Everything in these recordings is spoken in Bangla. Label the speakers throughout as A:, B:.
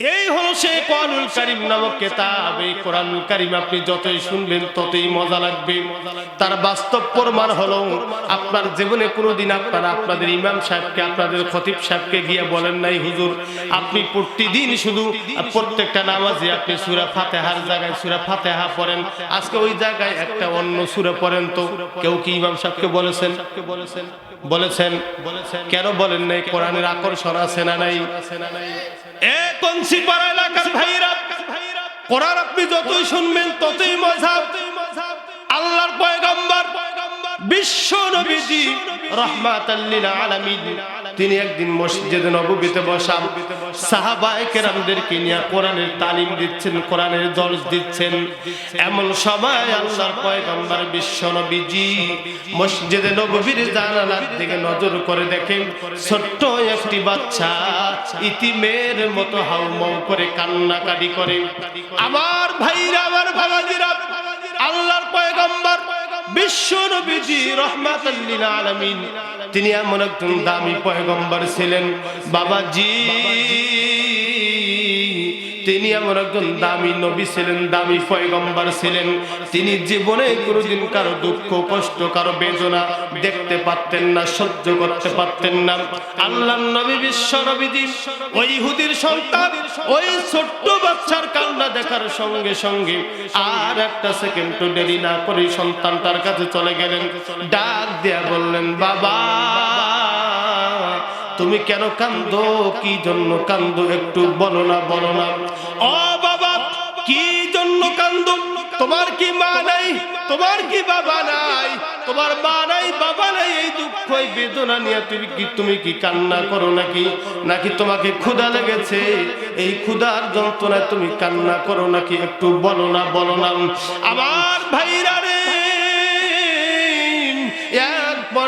A: এই হলো সে কোরআনুল কারিম নামক কেতাব। এই কোরআনুল কারিম আপনি যতই শুনবেন, ততই মজা লাগবে। তার বাস্তব প্রমাণ হলো, আপনার জীবনে কোনোদিন আপনারা আপনাদের ইমাম সাহেবকে, আপনাদের খতিব সাহেবকে গিয়ে বলেন নাই, হুজুর, আপনি প্রতিদিন শুধু প্রত্যেকটা নামাজে আপনি সুরা ফাতেহার জায়গায় সুরা ফাতেহা পড়েন। আজকে ওই জায়গায় একটা অন্য সুরা পড়েন তো। কেউ কি ইমাম সাহেবকে বলেছেন? বলেছেন। বলেছেন কেন বলেন নাই? কোরআনের আকর্ষণ আছে না নাই? কঞ্চিপাড়া এলাকার ভাইরা, কোরআন আপনি যতই শুনবেন, ততই মজা আল্লাহর পয়গম্বর, বিশ্ব নবীজি রহমাতাল্লিল আলামিন। তিনি একদিন মসজিদে নববীতে বসা সাহাবায়ে কেরামদেরকে নিয়ে কোরআনের তালিম দিচ্ছেন, কোরআনের দর্শ দিচ্ছেন। এমন সময় আল্লাহর পয়গম্বর বিশ্ব নবীজি মসজিদে নববীর জানালার দিকে নজর করে দেখেন, ছোট্ট একটি বাচ্চা ইতিমের মতো হাউমাউ করে কান্নাকাটি করে। আমার ভাইরা, আমার বাবাজিরা আল্লাহর পয়গম্বর তিনি এমন একজন দামি পয়গম্বর ছিলেন। বাবাজি তিনি এমন একজন দামি নবী ছিলেন, দামি পয়গম্বর ছিলেন। তিনি জীবনে কোনোদিন কারও দুঃখ, কষ্ট, কারও বেদনা দেখতে পারতেন না, সহ্য করতে পারতেন না। আল্লাহ নবী বিশ্ব নবীজি, ওই হুদির সন্তান, ওই ছোট্ট বাচ্চার কান্না দেখার সঙ্গে সঙ্গে আর একটা সেকেন্ড দেরি না করে সন্তান তার কাছে চলে গেলেন। ডাক দিয়া বললেন, বাবা! তুমি কেন কান্দো? কি জন্য কান্দো? একটু বলো না বলো না। ও বাবা, কি জন্য কান্দো? তোমার কি মা নাই? তোমার কি বাবা নাই? তোমার মা নাই, বাবা নাই, এই দুঃখ, এই বেদনা নিয়ে তুমি কি তুমি কি কান্না করো নাকি? নাকি তোমাকে ক্ষুধা লেগেছে? এই ক্ষুধার যন্ত্রণায় তুমি কান্না করো নাকি? একটু বলো না বলো না। আমার ভাইরা রে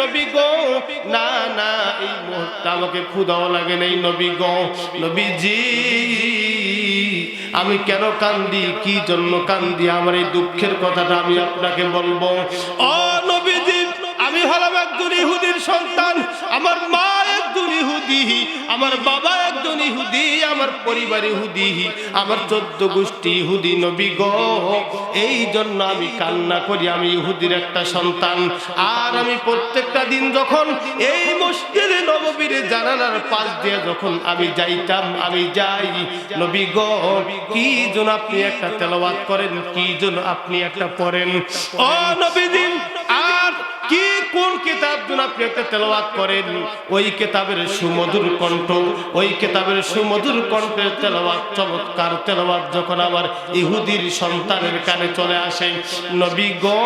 A: নবী গো। না না, এই মুহূর্তে আমাকে ক্ষুদাও লাগে নবী গো। নবীজি, আমি কেন কান্দি? কি জন্য কান্দি? আমার এই দুঃখের কথাটা আমি আপনাকে বলব। ও নবীজি, আমি হলাম একজন ইহুদির সন্তান। আমার মা একজন ইহুদি, আমার বাবা ইহুদি আমার পরিবার ইহুদি আমার চোদ্দ গোষ্ঠী ইহুদি নবী গ। এই জন্য আমি কান্না করি, আমি ইহুদির একটা সন্তান। আর আমি প্রত্যেকটা দিন যখন এই জানালার পাশ দিয়ে যখন আমি যাইতাম, আমি যাই। নবী গো, কি জন্য আপনি একটা তেলাওয়াত করেন, কি জন্য আপনি একটা পড়েন। ও নবীজি, আর কি, কোন কিতাব জন্য আপনি একটা তেলাওয়াত করেন? ওই কিতাবের সুমধুর কণ্ঠ, ওই কিতাবের সুমধুর কণ্ঠের তেলাওয়াত, চমৎকার তেলাওয়াত যখন আমার ইহুদির সন্তানের কানে চলে আসে। নবী গো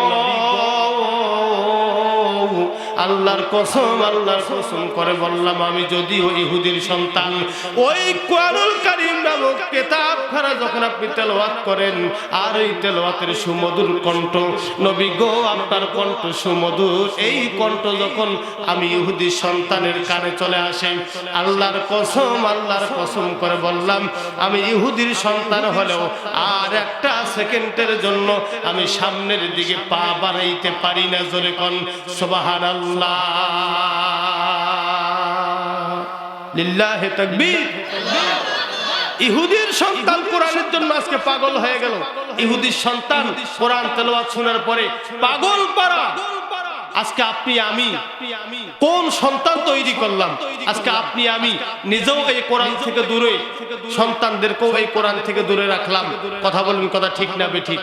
A: আল্লাহর কসম আল্লাহর কসম করে বললাম আমি যদিও ইহুদির সন্তান ওই কোরআনুল আমি আল্লাহর কসম আল্লাহর কসম করে বললাম, আমি ইহুদির সন্তান হলেও আর একটা সেকেন্ডের জন্য আমি সামনের দিকে পা বাড়াইতে পারি না, জোরে কন আল্লাহ লিল্লাহে তাকবীর। ইহুদির সন্তান কোরআনের জন্য আজকে পাগল হয়ে গেল। ইহুদির সন্তান কোরআন তেলাওয়াত শোনার পরে পাগল পারা। আজকে আপনি আমি কোন সন্তান তৈরি করলাম? আজকে আপনি আমি নিজেও এই কোরআন থেকে দূরে সন্তানদেরকেও এই কোরআন থেকে দূরে রাখলাম। কথা বলবেন কথা ঠিক না বে ঠিক